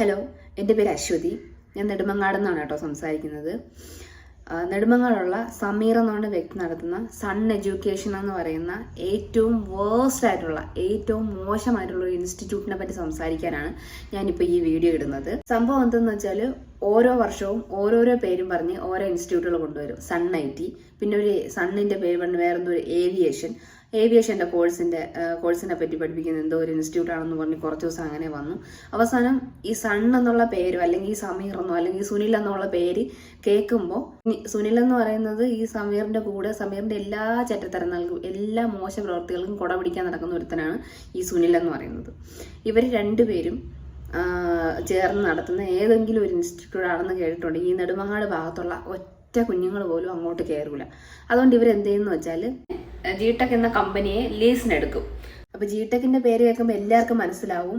Hello എന്റെ പേര് അശ്വതി. ഞാൻ നെടുമങ്ങാട് നിന്നാണ് കേട്ടോ സംസാരിക്കുന്നത്. നെടുമങ്ങാടുള്ള സമീർ എന്നുകൊണ്ട് വ്യക്തി നടത്തുന്ന സൺ എഡ്യൂക്കേഷൻ എന്ന് പറയുന്ന ഏറ്റവും വേഴ്സ്റ്റ് ആയിട്ടുള്ള ഏറ്റവും മോശമായിട്ടുള്ള ഒരു ഇൻസ്റ്റിറ്റ്യൂട്ടിനെ പറ്റി സംസാരിക്കാനാണ് ഞാനിപ്പോൾ ഈ വീഡിയോ ഇടുന്നത്. സംഭവം എന്തെന്ന് വെച്ചാൽ ഓരോ വർഷവും ഓരോരോ പേരും പറഞ്ഞ് ഓരോ ഇൻസ്റ്റിറ്റ്യൂട്ടുകൾ കൊണ്ടുവരും. സൺ ഐ ടി പിന്നെ ഒരു സണ്ണിന്റെ പേര് പറഞ്ഞ് വേറെന്തോ ഒരു ഏവിയേഷൻ ഏവിയേഷന്റെ കോഴ്സിന്റെ കോഴ്സിനെ പറ്റി പഠിപ്പിക്കുന്ന എന്തോ ഒരു ഇൻസ്റ്റിറ്റ്യൂട്ട് ആണെന്ന് പറഞ്ഞ് കുറച്ച് ദിവസം അങ്ങനെ വന്നു. അവസാനം ഈ സൺ എന്നുള്ള പേരോ അല്ലെങ്കിൽ ഈ സമീർ എന്നോ അല്ലെങ്കിൽ സുനിൽ എന്നുള്ള പേര് കേൾക്കുമ്പോൾ സുനിൽ എന്ന് പറയുന്നത് ഈ സമീറിന്റെ കൂടെ സമീറിന്റെ എല്ലാ ചറ്റത്തരങ്ങൾക്കും എല്ലാ മോശ പ്രവർത്തികൾക്കും കുട പിടിക്കാൻ നടക്കുന്ന ഒരുത്തനാണ് ഈ സുനിൽ എന്ന് പറയുന്നത്. ഇവർ രണ്ടുപേരും ചേർന്ന് നടത്തുന്ന ഏതെങ്കിലും ഒരു ഇൻസ്റ്റിറ്റ്യൂട്ട് ആണെന്ന് കേട്ടിട്ടുണ്ട്. ഈ നെടുമങ്ങാട് ഭാഗത്തുള്ള ഒറ്റ കുഞ്ഞുങ്ങൾ പോലും അങ്ങോട്ട് കയറില്ല അതുകൊണ്ട് ഇവർ എന്ത് ചെയ്യുന്നു വെച്ചാൽ ജി ടെക് എന്ന കമ്പനിയെ ലീസിനെടുക്കും അപ്പോൾ ജി ടെക്കിന്റെ പേര് കേൾക്കുമ്പോൾ എല്ലാവർക്കും മനസ്സിലാവും.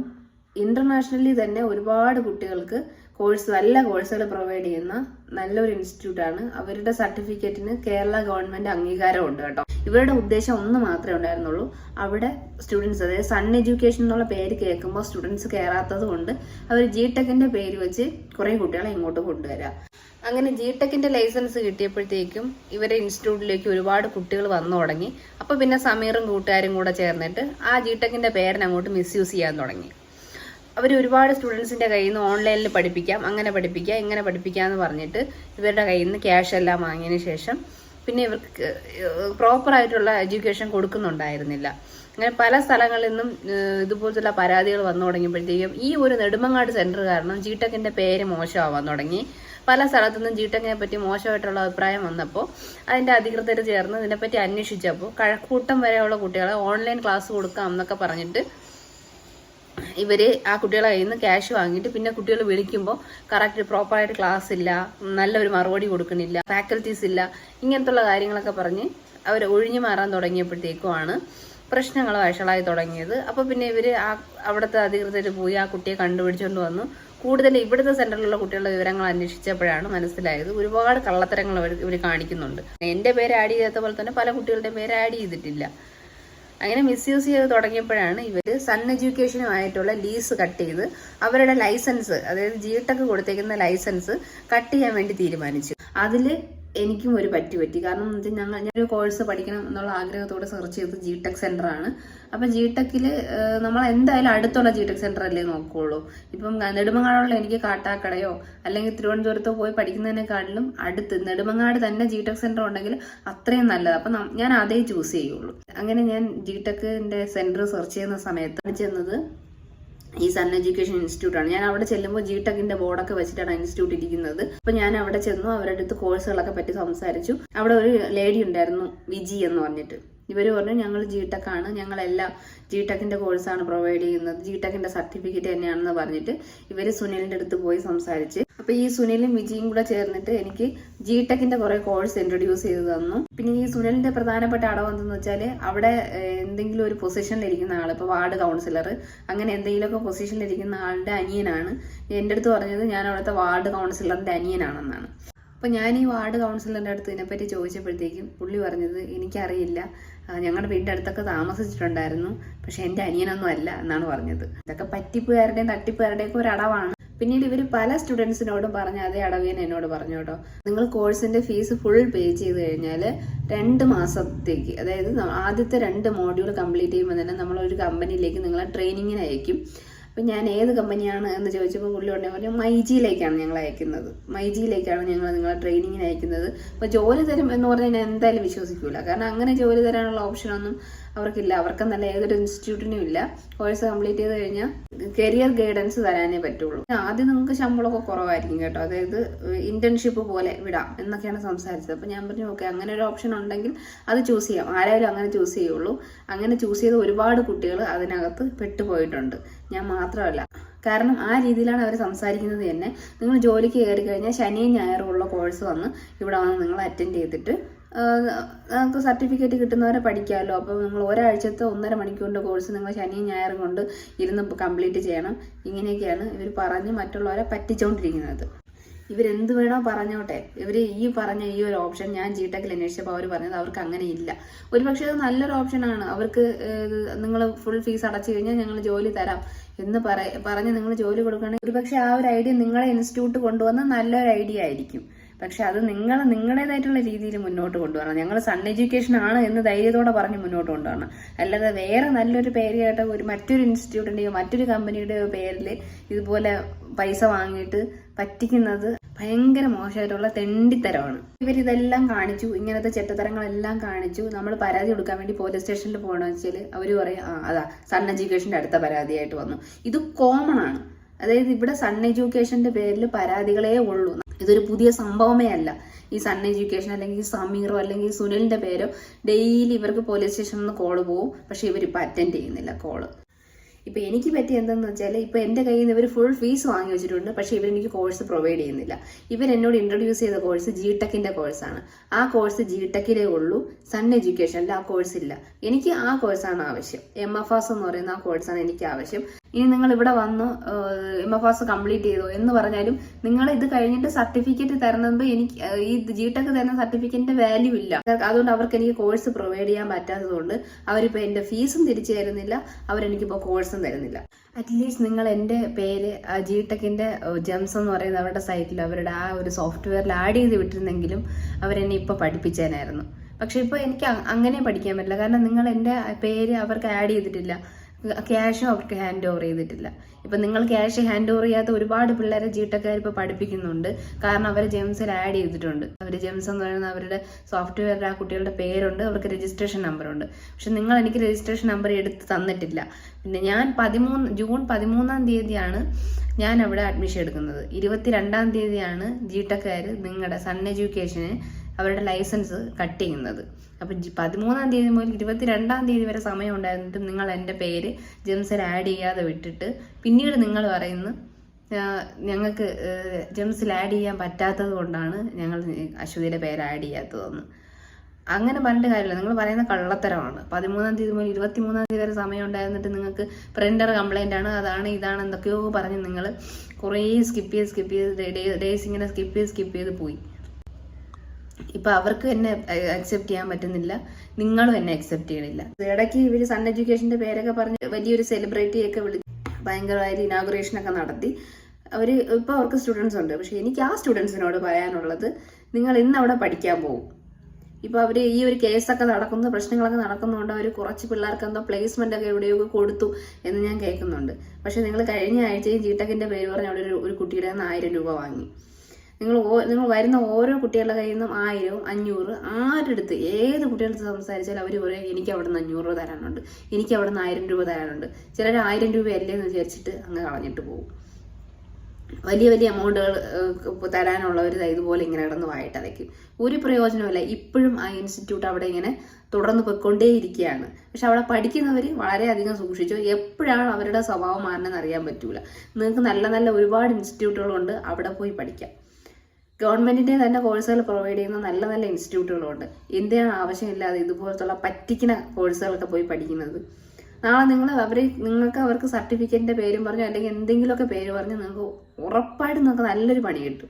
ഇന്റർനാഷണലി തന്നെ ഒരുപാട് കുട്ടികൾക്ക് കോഴ്സ് നല്ല കോഴ്സുകൾ പ്രൊവൈഡ് ചെയ്യുന്ന നല്ലൊരു ഇൻസ്റ്റിറ്റ്യൂട്ടാണ് അവരുടെ സർട്ടിഫിക്കറ്റിന് കേരള ഗവൺമെന്റ് അംഗീകാരമുണ്ട് കേട്ടോ. ഇവരുടെ ഉദ്ദേശം ഒന്ന് മാത്രമേ ഉണ്ടായിരുന്നുള്ളൂ. അവിടെ സ്റ്റുഡൻസ് അതായത് സൺ എഡ്യൂക്കേഷൻ എന്നുള്ള പേര് കേൾക്കുമ്പോൾ സ്റ്റുഡൻസ് കയറാത്തത് കൊണ്ട് അവർ ജി ടെക്കിന്റെ പേര് വെച്ച് കുറേ കുട്ടികളെ ഇങ്ങോട്ട് കൊണ്ടുവരാം. അങ്ങനെ ജി ടെക്കിന്റെ ലൈസൻസ് കിട്ടിയപ്പോഴത്തേക്കും ഇവരെ ഇൻസ്റ്റിറ്റ്യൂട്ടിലേക്ക് ഒരുപാട് കുട്ടികൾ വന്നു തുടങ്ങി. അപ്പൊ പിന്നെ സമീറും കൂട്ടുകാരും കൂടെ ചേർന്നിട്ട് ആ ജി ടെക്കിന്റെ പേരിനെ അങ്ങോട്ട് മിസ്യൂസ് ചെയ്യാൻ തുടങ്ങി. അവർ ഒരുപാട് സ്റ്റുഡൻസിന്റെ കയ്യിൽ നിന്ന് ഓൺലൈനിൽ പഠിപ്പിക്കാം അങ്ങനെ പഠിപ്പിക്കാം ഇങ്ങനെ പഠിപ്പിക്കാം എന്ന് പറഞ്ഞിട്ട് ഇവരുടെ കയ്യിൽ നിന്ന് ക്യാഷ് എല്ലാം വാങ്ങിയതിന് ശേഷം പിന്നെ ഇവർക്ക് പ്രോപ്പർ ആയിട്ടുള്ള എഡ്യൂക്കേഷൻ കൊടുക്കുന്നുണ്ടായിരുന്നില്ല. അങ്ങനെ പല സ്ഥലങ്ങളിൽ നിന്നും ഇതുപോലുള്ള പരാതികൾ വന്നു തുടങ്ങിയപ്പോഴത്തേക്കും ഈ ഒരു നെടുമങ്ങാട് സെന്റർ കാരണം ജിടെക്കിന്റെ പേര് മോശമാവാൻ തുടങ്ങി. പല സ്ഥലത്തു നിന്നും ജിടെക്കിനെ പറ്റി മോശമായിട്ടുള്ള അഭിപ്രായം വന്നപ്പോൾ അതിന്റെ അധികൃതർ ചേർന്ന് ഇതിനെപ്പറ്റി അന്വേഷിച്ചപ്പോൾ കഴക്കൂട്ടം വരെയുള്ള കുട്ടികളെ ഓൺലൈൻ ക്ലാസ് കൊടുക്കാം എന്നൊക്കെ പറഞ്ഞിട്ട് ഇവർ ആ കുട്ടികളെ കയ്യിൽ നിന്ന് ക്യാഷ് വാങ്ങിയിട്ട് പിന്നെ കുട്ടികൾ വിളിക്കുമ്പോൾ കറക്റ്റ് പ്രോപ്പറായിട്ട് ക്ലാസ് ഇല്ല നല്ലൊരു മറുപടി കൊടുക്കണില്ല ഫാക്കൽറ്റീസ് ഇല്ല ഇങ്ങനത്തുള്ള കാര്യങ്ങളൊക്കെ പറഞ്ഞ് അവർ ഒഴിഞ്ഞു മാറാൻ തുടങ്ങിയപ്പോഴത്തേക്കുമാണ് പ്രശ്നങ്ങൾ വഷളായി തുടങ്ങിയത്. അപ്പോൾ പിന്നെ ഇവർ ആ അവിടുത്തെ അധികൃതർ പോയി ആ കുട്ടിയെ കണ്ടുപിടിച്ചുകൊണ്ട് വന്നു കൂടുതൽ ഇവിടുത്തെ സെന്ററിലുള്ള കുട്ടികളുടെ വിവരങ്ങൾ അന്വേഷിച്ചപ്പോഴാണ് മനസ്സിലായത്. ഒരുപാട് കള്ളത്തരങ്ങൾ ഇവർ കാണിക്കുന്നുണ്ട്. എന്റെ പേര് ആഡ് ചെയ്യാത്ത പോലെ തന്നെ പല കുട്ടികളുടെ പേര് ആഡ് ചെയ്തിട്ടില്ല. അങ്ങനെ മിസ്യൂസ് ചെയ്ത് തുടങ്ങിയപ്പോഴാണ് ഇവർ സൺ എഡ്യൂക്കേഷനുമായിട്ടുള്ള ലീസ് കട്ട് ചെയ്ത് അവരുടെ ലൈസൻസ് അതായത് ജി ടെക് കൊടുത്തേക്കുന്ന ലൈസൻസ് കട്ട് ചെയ്യാൻ വേണ്ടി തീരുമാനിച്ചു. അതിൽ എനിക്കും ഒരു പറ്റി പറ്റി. കാരണം എന്ന് വെച്ചാൽ ഞങ്ങൾ ഞാനൊരു കോഴ്സ് പഠിക്കണം എന്നുള്ള ആഗ്രഹത്തോടെ സെർച്ച് ചെയ്തത് ജി ടെക് സെന്റർ ആണ്. അപ്പം ജി ടെക്കിൽ നമ്മൾ എന്തായാലും അടുത്തുള്ള ജി ടെക് സെന്റർ അല്ലേ നോക്കുകയുള്ളൂ ഇപ്പം നെടുമങ്ങാടുള്ള എനിക്ക് കാട്ടാക്കടയോ അല്ലെങ്കിൽ തിരുവനന്തപുരത്തോ പോയി പഠിക്കുന്നതിനെക്കാട്ടിലും അടുത്ത് നെടുമങ്ങാട് തന്നെ ജി ടെക് സെന്റർ ഉണ്ടെങ്കിൽ അത്രയും നല്ലത്. അപ്പം ഞാൻ അതേ ചൂസ് ചെയ്യുള്ളൂ. അങ്ങനെ ഞാൻ ജി ടെക്കിന്റെ സെന്റർ സെർച്ച് ചെയ്യുന്ന സമയത്ത് ചെന്നത് ഈ സൺ എഡ്യൂക്കേഷൻ ഇൻസ്റ്റിറ്റ്യൂട്ട് ആണ് ഞാൻ അവിടെ ചെല്ലുമ്പോൾ ജി ടെക്കിന്റെ ബോർഡൊക്കെ വെച്ചിട്ടാണ് ഇൻസ്റ്റിറ്റ്യൂട്ട് ഇരിക്കുന്നത്. അപ്പൊ ഞാൻ അവിടെ ചെന്നു അവരുടെ അടുത്ത് കോഴ്സുകളൊക്കെ പറ്റി സംസാരിച്ചു. അവിടെ ഒരു ലേഡി ഉണ്ടായിരുന്നു വിജി എന്ന് പറഞ്ഞിട്ട്. ഇവർ പറഞ്ഞു ഞങ്ങൾ ജി ടെക്കാണ് ഞങ്ങളെല്ലാം ജി ടെക്കിന്റെ കോഴ്സാണ് പ്രൊവൈഡ് ചെയ്യുന്നത്. ജി ടെക്കിന്റെ സർട്ടിഫിക്കറ്റ് തന്നെയാണെന്ന് പറഞ്ഞിട്ട് ഇവർ സുനിലിന്റെ അടുത്ത് പോയി സംസാരിച്ച്. അപ്പൊ ഈ സുനിലും വിജിയും കൂടെ ചേർന്നിട്ട് എനിക്ക് ജി ടെക്കിന്റെ കുറെ കോഴ്സ് ഇൻട്രൊഡ്യൂസ് ചെയ്ത് തന്നു. പിന്നെ ഈ സുനിലിന്റെ പ്രധാനപ്പെട്ട അടവ് എന്തെന്ന് വെച്ചാൽ അവിടെ എന്തെങ്കിലും ഒരു പൊസിഷനിൽ ഇരിക്കുന്ന ആൾ ഇപ്പോൾ വാർഡ് കൗൺസിലർ അങ്ങനെ എന്തെങ്കിലുമൊക്കെ പൊസിഷനിൽ ഇരിക്കുന്ന ആളുടെ അനിയനാണ്. എന്റെ അടുത്ത് പറഞ്ഞത് ഞാൻ അവിടുത്തെ വാർഡ് കൗൺസിലറിന്റെ അനിയനാണെന്നാണ്. അപ്പൊ ഞാൻ ഈ വാർഡ് കൗൺസിലറിന്റെ അടുത്ത് ഇതിനെപ്പറ്റി ചോദിച്ചപ്പോഴത്തേക്കും പുള്ളി പറഞ്ഞത് എനിക്കറിയില്ല. ഞങ്ങളുടെ വീടിന്റെ അടുത്തൊക്കെ താമസിച്ചിട്ടുണ്ടായിരുന്നു. പക്ഷെ എന്റെ അനിയനൊന്നും അല്ല എന്നാണ് പറഞ്ഞത്. ഇതൊക്കെ പറ്റിപ്പുകാരുടെയും തട്ടിപ്പുകാരുടെയും ഒക്കെ ഒരു അടവാണ്. പിന്നീട് ഇവർ പല സ്റ്റുഡൻസിനോടും പറഞ്ഞ അതേ അടവേനെ എന്നോട് പറഞ്ഞു കേട്ടോ. നിങ്ങൾ കോഴ്സിന്റെ ഫീസ് ഫുൾ പേ ചെയ്ത് കഴിഞ്ഞാൽ രണ്ട് മാസത്തേക്ക് അതായത് ആദ്യത്തെ രണ്ട് മോഡ്യൂൾ കംപ്ലീറ്റ് ചെയ്യുമ്പോൾ തന്നെ നമ്മളൊരു കമ്പനിയിലേക്ക് നിങ്ങളെ ട്രെയിനിങ്ങിന് അയക്കും. അപ്പം ഞാൻ ഏത് കമ്പനിയാണ് എന്ന് ചോദിച്ചപ്പോൾ പുള്ളി ഉടനെ പറഞ്ഞു മൈജിയിലേക്കാണ് ഞങ്ങൾ അയക്കുന്നത്. മൈജിയിലേക്കാണ് ഞങ്ങൾ നിങ്ങളെ ട്രെയിനിങ്ങിന് അയക്കുന്നത്. അപ്പോൾ ജോലി തരും എന്ന് പറഞ്ഞാൽ ഞാൻ എന്തായാലും വിശ്വസിക്കില്ല കാരണം അങ്ങനെ ജോലി തരാനുള്ള ഓപ്ഷനൊന്നും അവർക്കില്ല. അവർക്കെന്നല്ല ഏതൊരു ഇൻസ്റ്റിറ്റ്യൂട്ടിനും ഇല്ല. കോഴ്സ് കംപ്ലീറ്റ് ചെയ്ത് കഴിഞ്ഞാൽ കരിയർ ഗൈഡൻസ് തരാനേ പറ്റുള്ളൂ. ആദ്യം നിങ്ങൾക്ക് ശമ്പളമൊക്കെ കുറവായിരിക്കും കേട്ടോ. അതായത് ഇന്റേൺഷിപ്പ് പോലെ വിടാം എന്നൊക്കെയാണ് സംസാരിച്ചത്. അപ്പോൾ ഞാൻ പറഞ്ഞു ഓക്കെ അങ്ങനെ ഒരു ഓപ്ഷൻ ഉണ്ടെങ്കിൽ അത് ചൂസ് ചെയ്യാം. ആരായാലും അങ്ങനെ ചൂസ് ചെയ്യുള്ളൂ. അങ്ങനെ ചൂസ് ചെയ്ത ഒരുപാട് കുട്ടികൾ അതിനകത്ത് പെട്ടുപോയിട്ടുണ്ട്. ഞാൻ മാത്രമല്ല. കാരണം ആ രീതിയിലാണ് അവർ സംസാരിക്കുന്നത് തന്നെ. നിങ്ങൾ ജോലിക്ക് കയറി കഴിഞ്ഞാൽ ശനിയും ഞായറും ഉള്ള കോഴ്സ് വന്ന് ഇവിടെ വന്ന് നിങ്ങൾ അറ്റൻഡ് ചെയ്തിട്ട് നിങ്ങൾക്ക് സർട്ടിഫിക്കറ്റ് കിട്ടുന്നവരെ പഠിക്കാമല്ലോ അപ്പോൾ നിങ്ങൾ ഒരാഴ്ചത്തെ ഒന്നര മണിക്കൂറിന്റെ കോഴ്സ് നിങ്ങൾ ശനിയും ഞായറും കൊണ്ട് ഇരുന്ന് കംപ്ലീറ്റ് ചെയ്യണം. ഇങ്ങനെയൊക്കെയാണ് ഇവർ പറഞ്ഞ് മറ്റുള്ളവരെ പറ്റിച്ചുകൊണ്ടിരിക്കുന്നത് ഇവരെന്ത് വേണോ പറഞ്ഞോട്ടെ. ഇവർ ഈ പറഞ്ഞ ഈ ഒരു ഓപ്ഷൻ ഞാൻ ജി ടെക്കിൽ അന്വേഷിച്ചപ്പോൾ അവർ പറഞ്ഞത് അവർക്ക് അങ്ങനെ ഇല്ല. ഒരു പക്ഷേ അത് നല്ലൊരു ഓപ്ഷനാണ് അവർക്ക് നിങ്ങൾ ഫുൾ ഫീസ് അടച്ചു കഴിഞ്ഞാൽ ഞങ്ങൾ ജോലി തരാം എന്ന് പറ പറഞ്ഞ് നിങ്ങൾ ജോലി കൊടുക്കുകയാണെങ്കിൽ ഒരു പക്ഷേ ആ ഒരു ഐഡിയ നിങ്ങളെ ഇൻസ്റ്റിറ്റ്യൂട്ട് കൊണ്ടുവന്ന നല്ലൊരു ഐഡിയ ആയിരിക്കും. പക്ഷെ അത് നിങ്ങൾ നിങ്ങളുടേതായിട്ടുള്ള രീതിയിൽ മുന്നോട്ട് കൊണ്ടുവരണം. ഞങ്ങൾ സൺ എഡ്യൂക്കേഷൻ ആണ് എന്ന് ധൈര്യത്തോടെ പറഞ്ഞ് മുന്നോട്ട് കൊണ്ടുവരണം. അല്ലാതെ വേറെ നല്ലൊരു പേര് കേട്ട ഒരു മറ്റൊരു ഇൻസ്റ്റിറ്റ്യൂട്ടിന്റെയോ മറ്റൊരു കമ്പനിയുടെയോ പേരിൽ ഇതുപോലെ പൈസ വാങ്ങിയിട്ട് പറ്റിക്കുന്നത് ഭയങ്കര മോശമായിട്ടുള്ള തെണ്ടിത്തരമാണ്. ഇവരിതെല്ലാം കാണിച്ചു ഇങ്ങനത്തെ ചെറ്റത്തരങ്ങളെല്ലാം കാണിച്ചു. നമ്മൾ പരാതി കൊടുക്കാൻ വേണ്ടി പോലീസ് സ്റ്റേഷനിൽ പോകണമെന്ന് വെച്ചാൽ അവർ പറയും ആ അതാ സൺ എഡ്യൂക്കേഷന്റെ അടുത്ത പരാതിയായിട്ട് വന്നു. ഇത് കോമൺ ആണ്. അതായത് ഇവിടെ സൺ എഡ്യൂക്കേഷന്റെ പേരിൽ പരാതികളേ ഉള്ളൂ. ഇതൊരു പുതിയ സംഭവമേ അല്ല. ഈ സൺ എഡ്യൂക്കേഷൻ അല്ലെങ്കിൽ സമീറോ അല്ലെങ്കിൽ സുനിലിന്റെ പേരോ ഡെയിലി ഇവർക്ക് പോലീസ് സ്റ്റേഷനിൽ നിന്ന് കോൾ പോകും പക്ഷെ ഇവരിപ്പോൾ അറ്റൻഡ് ചെയ്യുന്നില്ല കോൾ. ഇപ്പൊ എനിക്ക് പറ്റിയ എന്തെന്ന് വെച്ചാൽ ഇപ്പൊ എന്റെ കയ്യിൽ നിന്ന് ഇവർ ഫുൾ ഫീസ് വാങ്ങി വെച്ചിട്ടുണ്ട്. പക്ഷെ ഇവർ എനിക്ക് കോഴ്സ് പ്രൊവൈഡ് ചെയ്യുന്നില്ല. ഇവർ എന്നോട് ഇൻട്രൊഡ്യൂസ് ചെയ്ത കോഴ്സ് ജി ടെക്കിന്റെ കോഴ്സാണ് ആ കോഴ്സ് ജി ടെക്കിലേ ഉള്ളൂ. സൺ എഡ്യൂക്കേഷനിൽ ആ കോഴ്സ് ഇല്ല. എനിക്ക് ആ കോഴ്സാണ് ആവശ്യം. എം എഫ് എസ് എന്ന് പറയുന്ന ആ കോഴ്സാണ് എനിക്ക് ആവശ്യം. ഇനി നിങ്ങൾ ഇവിടെ വന്ന് എം എഫ് എസ് കംപ്ലീറ്റ് ചെയ്തു എന്ന് പറഞ്ഞാലും നിങ്ങൾ ഇത് കഴിഞ്ഞിട്ട് സർട്ടിഫിക്കറ്റ് തരുന്നത് എനിക്ക് ഈ ജി ടെക് തരുന്ന സർട്ടിഫിക്കറ്റിന്റെ വാല്യൂ ഇല്ല. അതുകൊണ്ട് അവർക്ക് എനിക്ക് കോഴ്സ് പ്രൊവൈഡ് ചെയ്യാൻ പറ്റാത്തതുകൊണ്ട് അവരിപ്പോ എന്റെ ഫീസും തിരിച്ചു തരുന്നില്ല അവരെനിക്കിപ്പോൾ കോഴ്സും തരുന്നില്ല. അറ്റ്ലീസ്റ്റ് നിങ്ങൾ എന്റെ പേര് ജി ടെക്കിന്റെ ജെംസ് എന്ന് പറയുന്ന അവരുടെ സൈറ്റിൽ അവരുടെ ആ ഒരു സോഫ്റ്റ്വെയറിൽ ആഡ് ചെയ്ത് വിട്ടിരുന്നെങ്കിലും അവരെന്നെ ഇപ്പൊ പഠിപ്പിച്ചേനായിരുന്നു. പക്ഷെ ഇപ്പൊ എനിക്ക് അങ്ങനെ പഠിക്കാൻ പറ്റില്ല. കാരണം നിങ്ങൾ എന്റെ പേര് അവർക്ക് ആഡ് ചെയ്തിട്ടില്ല. ക്യാഷും അവർക്ക് ഹാൻഡ് ഓവർ ചെയ്തിട്ടില്ല. ഇപ്പൊ നിങ്ങൾ ക്യാഷ് ഹാൻഡ് ഓവർ ചെയ്യാത്ത ഒരുപാട് പിള്ളേരെ ജീട്ടക്കാർ ഇപ്പൊ പഠിപ്പിക്കുന്നുണ്ട്. കാരണം അവർ ജെംസിൽ ആഡ് ചെയ്തിട്ടുണ്ട്. അവർ ജെംസ് എന്ന് പറയുന്ന അവരുടെ സോഫ്റ്റ്വെയറിൽ ആ കുട്ടികളുടെ പേരുണ്ട് അവർക്ക് രജിസ്ട്രേഷൻ നമ്പർ ഉണ്ട്. പക്ഷെ നിങ്ങൾ എനിക്ക് രജിസ്ട്രേഷൻ നമ്പർ എടുത്ത് തന്നിട്ടില്ല. പിന്നെ ഞാൻ പതിമൂന്ന് ജൂൺ പതിമൂന്നാം തീയതിയാണ് ഞാൻ അവിടെ അഡ്മിഷൻ എടുക്കുന്നത്. ഇരുപത്തിരണ്ടാം തീയതിയാണ് ജീട്ടക്കാർ നിങ്ങളുടെ സൺ എഡ്യൂക്കേഷന് അവരുടെ ലൈസൻസ് കട്ട് ചെയ്യുന്നത്. അപ്പം പതിമൂന്നാം തീയതി മുതൽ ഇരുപത്തിരണ്ടാം തീയതി വരെ സമയം ഉണ്ടായിരുന്നിട്ടും നിങ്ങൾ എന്റെ പേര് ജെംസിൽ ആഡ് ചെയ്യാതെ വിട്ടിട്ട് പിന്നീട് നിങ്ങൾ പറയുന്നു ഞങ്ങൾക്ക് ജെംസിൽ ആഡ് ചെയ്യാൻ പറ്റാത്തത് കൊണ്ടാണ് ഞങ്ങൾ അശ്വതിയുടെ പേര് ആഡ് ചെയ്യാത്തതെന്ന്. അങ്ങനെ പറഞ്ഞിട്ട് കാര്യമില്ല. നിങ്ങൾ പറയുന്ന കള്ളത്തരമാണ്. പതിമൂന്നാം തീയതി മുതൽ ഇരുപത്തിമൂന്നാം തീയതി വരെ സമയം ഉണ്ടായിരുന്നിട്ട് നിങ്ങൾക്ക് പ്രിന്റർ കംപ്ലൈന്റ് ആണ് അതാണ് ഇതാണ് എന്തൊക്കെയോ പറഞ്ഞ് നിങ്ങൾ കുറേ സ്കിപ്പ് ചെയ്ത് സ്കിപ്പ് ചെയ്ത് ഡേയ്സ് ഇങ്ങനെ സ്കിപ്പ് ചെയ്ത് സ്കിപ്പ് ചെയ്ത് പോയി. ഇപ്പൊ അവർക്ക് എന്നെ അക്സെപ്റ്റ് ചെയ്യാൻ പറ്റുന്നില്ല. നിങ്ങളും എന്നെ അക്സെപ്റ്റ് ചെയ്യണില്ല. ഇടയ്ക്ക് ഇവർ സൺ എഡ്യൂക്കേഷന്റെ പേരൊക്കെ പറഞ്ഞ് വലിയൊരു സെലിബ്രിറ്റിയൊക്കെ വിളി ഭയങ്കരമായിട്ട് ഇനാഗുറേഷൻ ഒക്കെ നടത്തി. അവർ ഇപ്പോൾ അവർക്ക് സ്റ്റുഡൻസ് ഉണ്ട്. പക്ഷേ എനിക്ക് ആ സ്റ്റുഡൻസിനോട് പറയാനുള്ളത് നിങ്ങൾ ഇന്ന് അവിടെ പഠിക്കാൻ പോകും ഇപ്പോൾ അവർ ഈ ഒരു കേസൊക്കെ നടക്കുന്നു പ്രശ്നങ്ങളൊക്കെ നടക്കുന്നതുകൊണ്ട് അവർ കുറച്ച് പിള്ളേർക്ക് എന്തോ പ്ലേസ്മെന്റ് ഒക്കെ എവിടെയൊക്കെ കൊടുത്തു എന്ന് ഞാൻ കേൾക്കുന്നുണ്ട്. പക്ഷേ നിങ്ങൾ കഴിഞ്ഞ ആഴ്ചയും ജീട്ടക്കിന്റെ പേര് പറഞ്ഞ് അവിടെ ഒരു ഒരു കുട്ടിയുടെ നിന്ന് ആയിരം രൂപ വാങ്ങി. നിങ്ങൾ നിങ്ങൾ വരുന്ന ഓരോ കുട്ടികളുടെ കയ്യിൽ നിന്നും ആയിരവും അഞ്ഞൂറ് ആരെടുത്ത് ഏത് കുട്ടികളടുത്ത് സംസാരിച്ചാലും അവർ പറയും എനിക്ക് അവിടെ നിന്ന് അഞ്ഞൂറ് രൂപ തരാനുണ്ട്. എനിക്ക് അവിടെ നിന്ന് ആയിരം രൂപ തരാനുണ്ട്. ചിലർ ആയിരം രൂപ അല്ലേ എന്ന് വിചാരിച്ചിട്ട് അങ്ങ് കളഞ്ഞിട്ട് പോകും. വലിയ വലിയ എമൗണ്ടുകൾ തരാനുള്ളവർ ഇതുപോലെ ഇങ്ങനെ കിടന്ന് വായിട്ടതയ്ക്കും ഒരു പ്രയോജനമില്ല ഇപ്പോഴും ആ ഇൻസ്റ്റിറ്റ്യൂട്ട് അവിടെ ഇങ്ങനെ തുടർന്ന് പൊയ്ക്കൊണ്ടേയിരിക്കുകയാണ്. പക്ഷെ അവിടെ പഠിക്കുന്നവർ വളരെയധികം സൂക്ഷിച്ചു. എപ്പോഴാണ് അവരുടെ സ്വഭാവം മാറണമെന്ന് അറിയാൻ പറ്റൂല. നിങ്ങൾക്ക് നല്ല നല്ല ഒരുപാട് ഇൻസ്റ്റിറ്റ്യൂട്ടുകളുണ്ട് അവിടെ പോയി പഠിക്കാം. ഗവൺമെന്റിന്റെ തന്നെ കോഴ്സുകൾ പ്രൊവൈഡ് ചെയ്യുന്ന നല്ല നല്ല ഇൻസ്റ്റിറ്റ്യൂട്ടുകളുണ്ട് എന്തിനാണ് ആവശ്യമില്ലാതെ ഇതുപോലത്തുള്ള പറ്റിക്കുന്ന കോഴ്സുകളൊക്കെ പോയി പഠിക്കുന്നത്. നാളെ നിങ്ങൾ അവർ നിങ്ങൾക്ക് അവർക്ക് സർട്ടിഫിക്കറ്റിന്റെ പേരും പറഞ്ഞു അല്ലെങ്കിൽ എന്തെങ്കിലുമൊക്കെ പേര് പറഞ്ഞ് നിങ്ങൾക്ക് ഉറപ്പായിട്ടും നിങ്ങൾക്ക് നല്ലൊരു പണി കിട്ടും.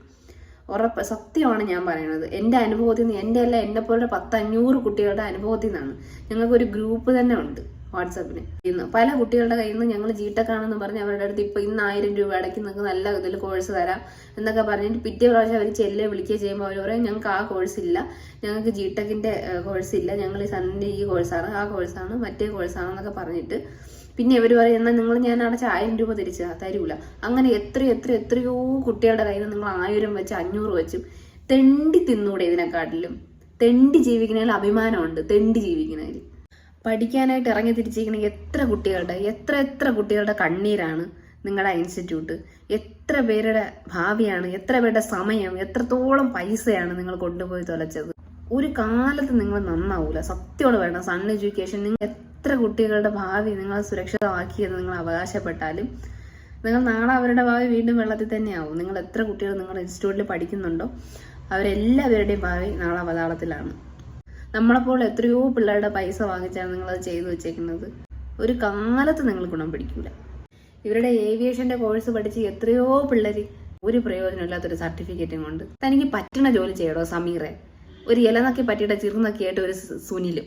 ഉറപ്പ് സത്യമാണ് ഞാൻ പറയുന്നത്. എന്റെ അനുഭവത്തിൽ നിന്ന് എന്റെ അല്ല എന്നെ പോലെ പത്തഞ്ഞൂറ് കുട്ടികളുടെ അനുഭവത്തിൽ നിന്നാണ് ഞങ്ങൾക്ക് ഒരു ഗ്രൂപ്പ് തന്നെ ഉണ്ട്. വാട്സാപ്പിന് ഇന്ന് പല കുട്ടികളുടെ കയ്യിൽ നിന്ന് ഞങ്ങൾ ജീട്ടക്കാണെന്ന് പറഞ്ഞ് അവരുടെ അടുത്ത് ഇപ്പൊ ഇന്ന് ആയിരം രൂപ അടയ്ക്ക് നിങ്ങൾക്ക് നല്ല ഇതിൽ കോഴ്സ് തരാം എന്നൊക്കെ പറഞ്ഞിട്ട് പിറ്റേ പ്രാവശ്യം അവർ ചെല്ലെ വിളിക്കുക ചെയ്യുമ്പോൾ അവർ പറയും ഞങ്ങൾക്ക് ആ കോഴ്സ് ഇല്ല. ഞങ്ങൾക്ക് ജീട്ടക്കിന്റെ കോഴ്സ് ഇല്ല. ഞങ്ങൾ ഈ സണ്ണിന്റെ ഈ കോഴ്സാണ് ആ കോഴ്സാണ് മറ്റേ കോഴ്സാണെന്നൊക്കെ പറഞ്ഞിട്ട് പിന്നെ ഇവർ പറയും എന്നാൽ നിങ്ങൾ ഞാൻ അടച്ച ആയിരം രൂപ തിരിച്ച് തരൂല. അങ്ങനെ എത്ര എത്ര എത്രയോ കുട്ടികളുടെ കയ്യിൽ നിന്ന് നിങ്ങൾ ആയിരം വെച്ച് അഞ്ഞൂറ് വെച്ചും തെണ്ടി തിന്നൂടെ ഇതിനെക്കാട്ടിലും. തെണ്ടി ജീവിക്കുന്നതിൽ അഭിമാനമുണ്ട്. തെണ്ടി ജീവിക്കുന്നതിൽ. പഠിക്കാനായിട്ട് ഇറങ്ങി തിരിച്ചിരിക്കുന്ന എത്ര കുട്ടികളുടെ എത്ര എത്ര കുട്ടികളുടെ കണ്ണീരാണ് നിങ്ങളുടെ ഇൻസ്റ്റിറ്റ്യൂട്ട് എത്ര പേരുടെ ഭാവിയാണ് എത്ര പേരുടെ സമയം എത്രത്തോളം പൈസയാണ് നിങ്ങൾ കൊണ്ടുപോയി തുലച്ചത്. ഒരു കാലത്ത് നിങ്ങൾ നന്നാവൂല. സത്യോട് വേണം സൺ എഡ്യൂക്കേഷൻ നിങ്ങൾ എത്ര കുട്ടികളുടെ ഭാവി നിങ്ങൾ സുരക്ഷിതമാക്കിയെന്ന് നിങ്ങൾ അവകാശപ്പെട്ടാലും നിങ്ങൾ നാളെ അവരുടെ ഭാവി വീണ്ടും വെള്ളത്തിൽ തന്നെയാവും. നിങ്ങൾ എത്ര കുട്ടികൾ നിങ്ങളുടെ ഇൻസ്റ്റിറ്റ്യൂട്ടിൽ പഠിക്കുന്നുണ്ടോ അവരെല്ലാവരുടെയും ഭാവി നാളെ അവതാളത്തിലാണ്. നമ്മളെപ്പോൾ എത്രയോ പിള്ളേരുടെ പൈസ വാങ്ങിച്ചാണ് നിങ്ങളത് ചെയ്തു വെച്ചേക്കുന്നത്. ഒരു കാലത്ത് നിങ്ങൾ ഗുണം പിടിക്കില്ല ഇവരുടെ ഏവിയേഷന്റെ കോഴ്സ് പഠിച്ച് എത്രയോ പിള്ളേർ ഒരു പ്രയോജനമില്ലാത്തൊരു സർട്ടിഫിക്കറ്റും കൊണ്ട് തനിക്ക് പറ്റണ ജോലി ചെയ്യടോ സമീറെ? ഒരു ഇലനക്കി പറ്റിയിട്ട് ചിറുനക്കിയായിട്ട് ഒരു സുനിലും.